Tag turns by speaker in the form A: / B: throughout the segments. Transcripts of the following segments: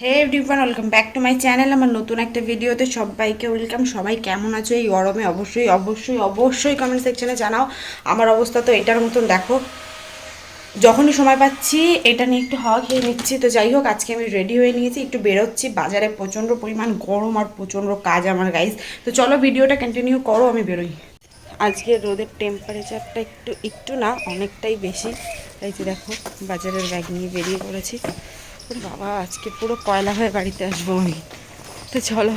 A: Hey everyone welcome back to my channel আমার নতুন একটা ভিডিওতে সবাইকে ওয়েলকাম সবাই কেমন আছো এই গরমে? অবশ্যই অবশ্যই অবশ্যই কমেন্ট সেকশনে জানাও। আমার অবস্থা তো এটার মতন, দেখো। যখনই সময় পাচ্ছি, এটা নিয়ে একটু হাওয়া খেয়ে নিচ্ছি। তো যাই হোক, আজকে আমি রেডি হয়ে নিয়েছি, একটু বেরোচ্ছি। বাজারে প্রচণ্ড পরিমাণ গরম আর প্রচণ্ড কাজ আমার গাইজ তো চলো ভিডিওটা কন্টিনিউ করো, আমি বেরোই। আজকে রোদের টেম্পারেচারটা একটু একটু না, অনেকটাই বেশি। তাই দেখো, বাজারের ব্যাগ নিয়ে বেরিয়ে পড়েছি। বাবা আজকে পুরো কয়লা হয়ে বাড়িতে আসব আমি। তো চলো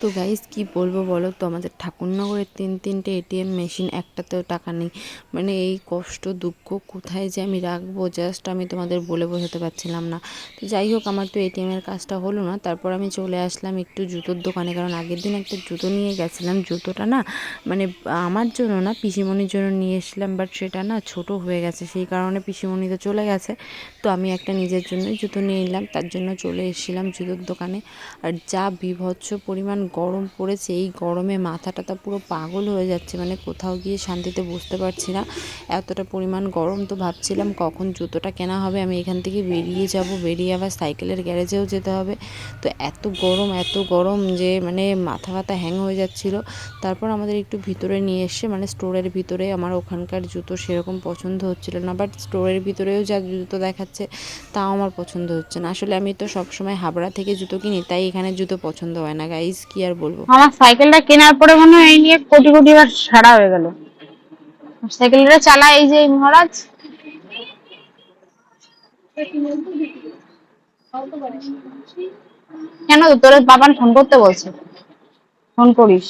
B: তো গাইজ কি বলব বলো তো? আমাদের ঠাকুরনগরের তিন তিনটে এটিএম মেশিন একটাতেও টাকা নেই। মানে এই কষ্ট, দুঃখ কোথায় যে আমি রাখব? জাস্ট আমি তোমাদের বলে বোঝাতে পারছিলাম না। তো যাই হোক, আমার তো এটিএমের কাজটা হলো না। তারপর আমি চলে আসলাম একটু জুতোর দোকানে। কারণ আগের দিন একটা জুতো নিয়ে গেছিলাম। জুতোটা না মানে আমার জন্য না, পিসিমণির জন্য নিয়ে এসলাম। বাট সেটা না ছোট হয়ে গেছে। সেই কারণে পিসিমণি তো চলে গেছে। তো আমি একটা নিজের জন্য জুতো নিয়ে নিলাম। তার জন্য চলে এসেছিলাম জুতোর দোকানে। আর যা বিভৎস পরিমাণ গরম পড়েছে, এই গরমে মাথাটা তো পুরো পাগল হয়ে যাচ্ছে মানে কোথাও গিয়ে শান্তিতে বসতে পারছি না। এতটা পরিমাণ গরম তো ভাবছিলাম কখন জুতোটা কেনা হবে, আমি এখান থেকে বেরিয়ে যাব, বেরিয়ে আবার সাইকেলের গ্যারেজেও যেতে হবে। তো এত গরম এত গরম যে মানে মাথা ব্যথা হ্যাং হয়ে যাচ্ছিল। তারপর আমাদের একটু ভিতরে নিয়ে এসে মানে স্টোরের ভিতরে আমার ওখানকার জুতো সেরকম পছন্দ হচ্ছিল না বাট স্টোরের ভিতরেও যা জুতো দেখাচ্ছে তাও আমার পছন্দ হচ্ছে না। আসলে আমি তো সবসময় হাবড়া থেকে জুতো কিনি, তাই এখানে জুতো পছন্দ হয় না। গাইজ কি আর বলব?
C: আমার সাইকেলটা কেনার পরে মনে হয় এই নিয়ে কোটি কোটি বার সারা হয়ে গেল। সাইকেলটা চালা এই যে মহারাজ। কেন তোর বাবান ফোন করতে বলছে? ফোন করিস।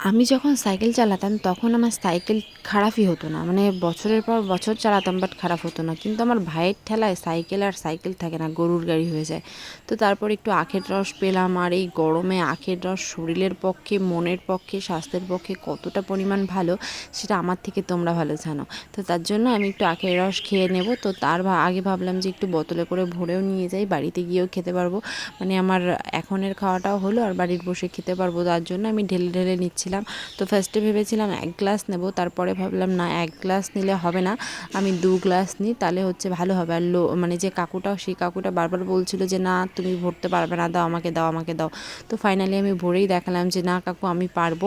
B: আমি যখন সাইকেল চালাতাম, তখন আমার সাইকেল খারাপই হতো না। মানে বছরের পর বছর চালাতাম বাট খারাপ হতো না। কিন্তু আমার ভাইয়ের ঠেলায় সাইকেল আর সাইকেল থাকে না, গরুর গাড়ি হয়ে যায়। তো তারপর একটু আখের রস পেলাম, আর এই গরমে আখের রস শরীরের পক্ষে, মনের পক্ষে, স্বাস্থ্যের পক্ষে কতটা পরিমাণ ভালো, সেটা আমার থেকে তোমরা ভালো জানো। তো তার জন্য আমি একটু আখের রস খেয়ে নেব। তো তার আগে ভাবলাম যে একটু বোতলে করে ভরেও নিয়ে যাই, বাড়িতে গিয়েও খেতে পারব। মানে আমার এখনের খাওয়াটাও হলো, আর বাড়ির বসে খেতে পারব। তার জন্য আমি ঢেলে ঢেলে নিচ্ছিলাম তো ফার্স্টে ভেবেছিলাম এক গ্লাস নেব, তারপরে ভাবলাম, না, এক গ্লাস নিলে হবে না। আমি দু গ্লাস নিই, তাহলে হচ্ছে ভালো হবে। আর লো মানে যে কাকুটা, সেই কাকুটা বারবার বলছিল যে, না, তুমি ভরতে পারবে না, দাও আমাকে দাও আমাকে, দাও। তো ফাইনালি আমি ভরেই দেখালাম যে, না, কাকু, আমি পারব।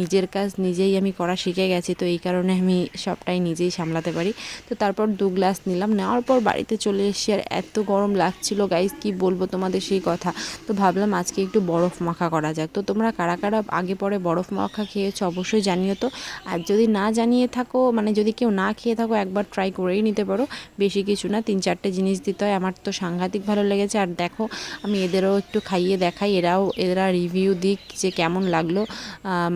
B: নিজের কাজ নিজেই আমি করা শিখে গেছি, তো এই কারণে আমি সবটাই নিজেই সামলাতে পারি। তো তারপর দু গ্লাস নিলাম, নেওয়ার পর বাড়িতে চলে এসেছি। আর এত গরম লাগছিল গাইজ কি বলব তোমাদের সেই কথা। তো ভাবলাম আজকে একটু বরফ মাখা করা যাক। তো তোমরা কারা কারা আগে পরে বরফ মাখা খেয়েছো, অবশ্যই জানিও তো। আর যদি না জানিয়ে থাকো মানে যদি কেউ না খেয়ে থাকো, একবার ট্রাই করেই নিতে পারো। বেশি কিছু না, তিন চারটে জিনিস দিতে হয়। আমার তো সাংঘাতিক ভালো লেগেছে। আর দেখো, আমি এদেরও একটু খাইয়ে দেখাই। এরাও, এরা রিভিউ দিক যে কেমন লাগল।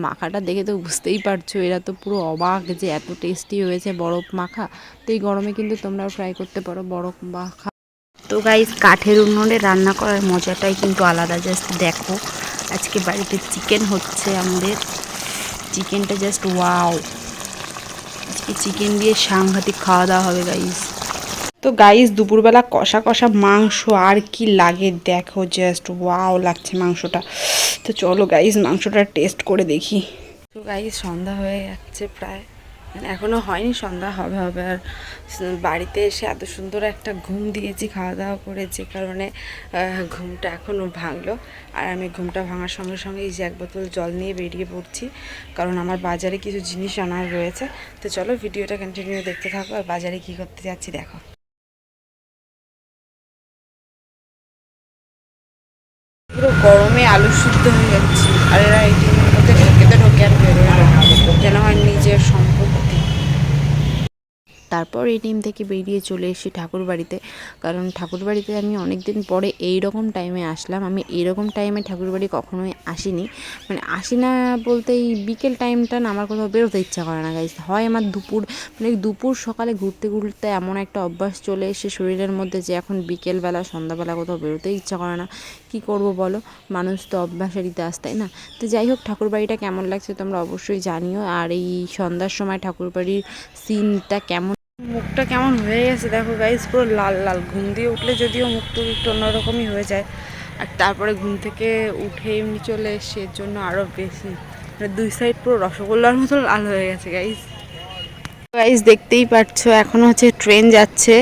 B: মাখাটা দেখে তো বুঝতেই পারছ, এরা তো পুরো অবাক যে এত টেস্টি হয়েছে বরফ মাখা। তো এই গরমে কিন্তু তোমরাও ট্রাই করতে পারো বরফ মাখা।
A: তো গাইজ কাঠের উনুনে রান্না করার মজাটাই কিন্তু আলাদা। জাস্ট দেখো। আজকে বাড়িতে চিকেন হচ্ছে আমাদের। চিকেনটা জাস্ট ওয়াও আজকে চিকেন দিয়ে সাংঘাতিক খাওয়া দাওয়া হবে গাইজ তো গাইজ দুপুরবেলা কষা কষা মাংস আর কি লাগে দেখো জাস্ট ওয়াও লাগছে মাংসটা। তো চলো গাইজ মাংসটা টেস্ট করে দেখি। তো গাইজ সন্ধ্যা হয়ে যাচ্ছে প্রায়। মানে এখনও হয়নি, সন্ধ্যা হবে হবে। আর বাড়িতে এসে এত সুন্দর একটা ঘুম দিয়েছি, খাওয়া দাওয়া করে, যে কারণে ঘুমটা এখনও ভাঙলো। আর আমি ঘুমটা ভাঙার সঙ্গে সঙ্গে এই যে এক বোতল জল নিয়ে বেরিয়ে পড়ছি, কারণ আমার বাজারে কিছু জিনিস আনার রয়েছে। তো চলো ভিডিওটা কন্টিনিউ দেখতে থাকো, আর বাজারে কী করতে যাচ্ছি দেখো। পুরো গরমে আলু সিদ্ধ হয়ে যাচ্ছি, আর এরা এটিএমের মধ্যে ঢোকে তো ঢোকে আর বেরোয় যেন হয় নিজের সম্পত্তি
B: তারপর এটিএম থেকে বেরিয়ে চলে এসেছি ঠাকুর বাড়িতে। কারণ ঠাকুর বাড়িতে আমি অনেক দিন পরে এই রকম টাইমে আসলাম। আমি এরকম টাইমে ঠাকুর বাড়ি কখনোই আসিনি। মানে আসি না বলতে এই বিকেল টাইমটা না, আমার কোথাও বেরোতে ইচ্ছা করে না গাইজ হয় আমার দুপুর মানে দুপুর সকালে ঘুরতে ঘুরতে এমন একটা অভ্যাস চলে এসে শরীরের মধ্যে যে এখন বিকেলবেলা, সন্ধ্যাবেলা কোথাও বেরোতে ইচ্ছা করে না। কি করব বলো? মানুষ তো অভ্যাসেরই দাস, তাই না? তো যাই হোক, ঠাকুর বাড়িটা কেমন লাগছে তোমরা অবশ্যই জানিও। আর এই সন্ধ্যার সময় ঠাকুর বাড়ির সিনটা কেমন
A: মুখটা কেমন হয়ে গেছে দেখো গাইজ পুরো লাল লাল। ঘুম দিয়ে উঠলে যদিও মুখ মুখটা একটু অন্যরকমই হয়ে যায়। আর তারপরে ঘুম থেকে উঠে এমনি চলে এসে জন্য আরও বেশি। মানে দুই সাইড পুরো রসগোল্লার মতো লাল হয়ে গেছে গাইজ গাইজ দেখতেই পাচ্ছ, এখন হচ্ছে ট্রেন যাচ্ছে।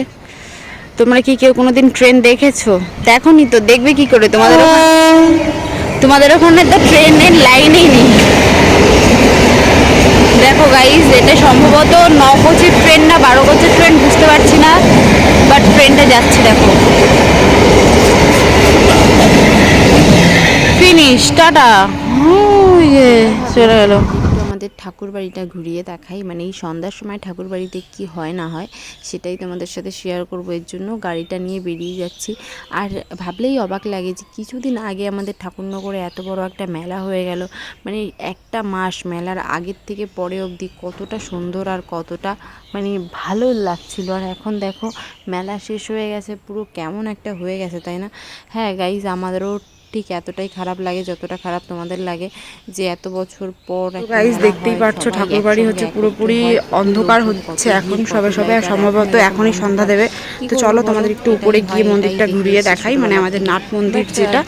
A: তোমরা কি কেউ কোনোদিন ট্রেন দেখেছ? দেখোনি তো, দেখবে কি করে? তোমাদের তোমাদের ওখানে তো ট্রেনের লাইনই নেই। দেখো গাইজ এটা সম্ভবত ন কোচের ট্রেন বারো বছর ট্রেন বুঝতে পারছি না বাট ট্রেনটা যাচ্ছে দেখো। Finish tata. চলে গেলো।
B: আমাদের ঠাকুর বাড়িটা ঘুরিয়ে দেখাই। মানে এই সন্ধ্যার সময় ঠাকুর বাড়িতে কি হয় না হয় সেটাই তোমাদের সাথে শেয়ার করব। এর জন্য গাড়িটা নিয়ে বেরিয়ে যাচ্ছি। আর ভাবলেই অবাক লাগে যে কিছুদিন আগে আমাদের ঠাকুরনগরে এত বড় একটা মেলা হয়ে গেল। মানে একটা মাস মেলার আগের থেকে পরে অবধি কতটা সুন্দর আর কতটা মানে ভালো লাগছিল। আর এখন দেখো, মেলা শেষ হয়ে গেছে, পুরো কেমন একটা হয়ে গেছে, তাই না? হ্যাঁ গাইজ আমাদেরও ঠিক এতটাই খারাপ লাগে যতটা খারাপ তোমাদের লাগে যে এত বছর পর
A: গাইজ দেখতেই পারছ ঠাকুর বাড়ি হচ্ছে পুরোপুরি অন্ধকার হচ্ছে এখন সবে সবে সম্ভবত এখনই সন্ধ্যা দেবে। তো চলো তোমাদের একটু উপরে গিয়ে মন্দিরটা ঘুরিয়ে দেখাই মানে আমাদের নাট মন্দির যেটা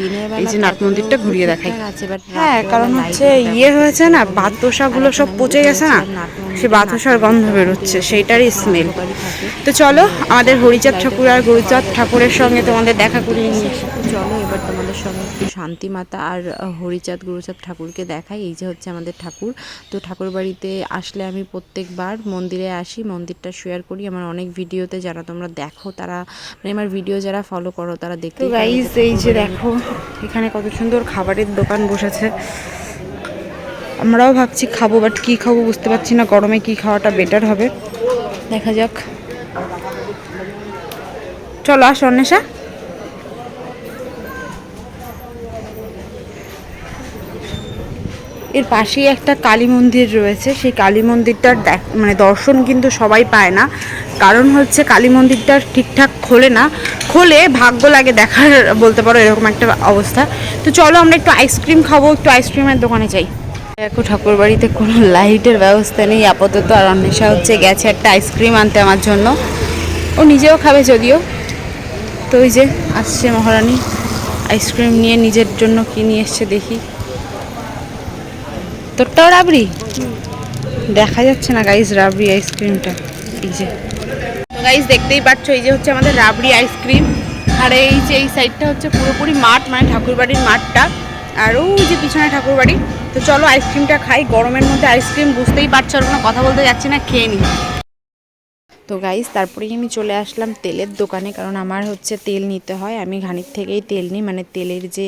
A: এই যে নাট মন্দিরটা ঘুরিয়ে দেখাই। হ্যাঁ কারণ হচ্ছে ইয়ে হয়েছে না। বাতাসাগুলো সব পচে গেছে না? সে বাতাসার গন্ধ বেরোচ্ছে সেইটারই স্মেল তো চলো আমাদের হরিচাঁদ ঠাকুর আর গরিচাঁদ ঠাকুরের সঙ্গে তোমাদের দেখা করিয়ে নিয়ে
B: চলো এবার তোমাদের সঙ্গে একটু শান্তি মাতা আর হরিচাঁদ গুরুচাঁদ ঠাকুরকে দেখাই। এই যে হচ্ছে আমাদের ঠাকুর। তো ঠাকুর বাড়িতে আসলে আমি প্রত্যেকবার মন্দিরে আসি মন্দিরটা শেয়ার করি। আমার অনেক ভিডিওতে যারা তোমরা দেখো তারা মানে আমার ভিডিও যারা ফলো করো তারা দেখতে
A: তো এই যে দেখো এখানে কত সুন্দর খাবারের দোকান বসেছে। আমরাও ভাবছি খাব বাট কি খাব বুঝতে পারছি না। গরমে কি খাওয়াটা বেটার হবে? দেখা যাক। চলো আস অন্বেষা। এর পাশেই একটা কালী মন্দির রয়েছে। সেই কালী মন্দিরটার দেখ মানে দর্শন কিন্তু সবাই পায় না। কারণ হচ্ছে কালী মন্দিরটা ঠিকঠাক খোলে না। খোলে ভাগ্য লাগে দেখার, বলতে পারো এরকম একটা অবস্থা। তো চলো আমরা একটু আইসক্রিম খাব, একটু আইসক্রিমের দোকানে যাই। দেখো ঠাকুর বাড়িতে কোনো লাইটের ব্যবস্থা নেই। আপাতত আর অন্বেষা হচ্ছে গেছে একটা আইসক্রিম আনতে আমার জন্য। ও নিজেও খাবে যদিও। তো ওই যে আসছে মহারানী। আইসক্রিম নিয়ে নিজের জন্য কি নিয়ে এসছে দেখি। তোরটাও রাবড়ি? দেখা যাচ্ছে না গাইস রাবড়ি আইসক্রিমটা এই যে। তো গাইস দেখতেই পাচ্ছ, এই যে হচ্ছে আমাদের রাবড়ি আইসক্রিম আর এই যে, এই সাইডটা হচ্ছে পুরোপুরি মাঠ মানে ঠাকুরবাড়ির মাঠটা। আর ওই যে পিছনে ঠাকুরবাড়ি। তো চলো আইসক্রিমটা খাই, গরমের মধ্যে আইসক্রিম বুঝতেই পারছ আর কোনো কথা বলতে যাচ্ছি না, খেয়ে নিই।
B: তো গাইস তারপরেই আমি চলে আসলাম তেলের দোকানে, কারণ আমার হচ্ছে তেল নিতে হয়। আমি ঘানির থেকেই তেল নিই মানে তেলের যে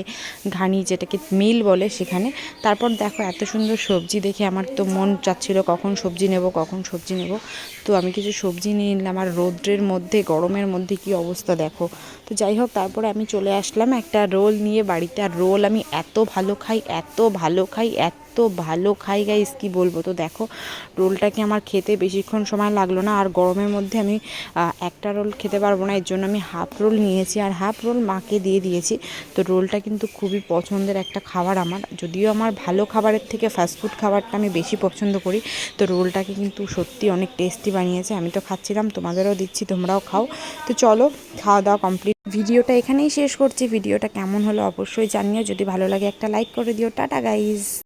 B: ঘানি যেটাকে মিল বলে সেখানে। তারপর দেখো, এত সুন্দর সবজি দেখে আমার তো মন চাচ্ছিল কখন সবজি নেব, কখন সবজি নেব। তো আমি কিছু সবজি নিয়ে নিলাম, আর রৌদ্রের মধ্যে, গরমের মধ্যে কি অবস্থা দেখো। তো যাই হোক, তারপরে আমি চলে আসলাম একটা রোল নিয়ে বাড়িতে। আর রোল আমি এত ভালো খাই, এত ভালো খাই, এত ভালো খাই গাইস কি বলব? তো দেখো, রোলটাকে আমার খেতে বেশিক্ষণ সময় লাগল না, আর গরমের মধ্যে আমি একটা রোল খেতে পারব না, এর জন্য আমি হাফ রোল নিয়েছি, আর হাফ রোল মাকে দিয়ে দিয়েছি। তো রোলটা কিন্তু খুবই পছন্দের একটা খাবার আমার, যদিও আমার ভালো খাবারের থেকে ফাস্টফুড খাবারটা আমি বেশি পছন্দ করি, তো রোলটাকে কিন্তু সত্যি অনেক টেস্টি বানিয়েছে, আমি তো খাচ্ছিলাম, তোমাদেরও দিচ্ছি, তোমরাও খাও। তো চলো, খাওয়া দাওয়া কমপ্লিট ভিডিওটা এখানেই শেষ করছি, ভিডিওটা কেমন হলো অবশ্যই জানিও, যদি ভালো লাগে একটা লাইক করে দিও, টাটা গাইজ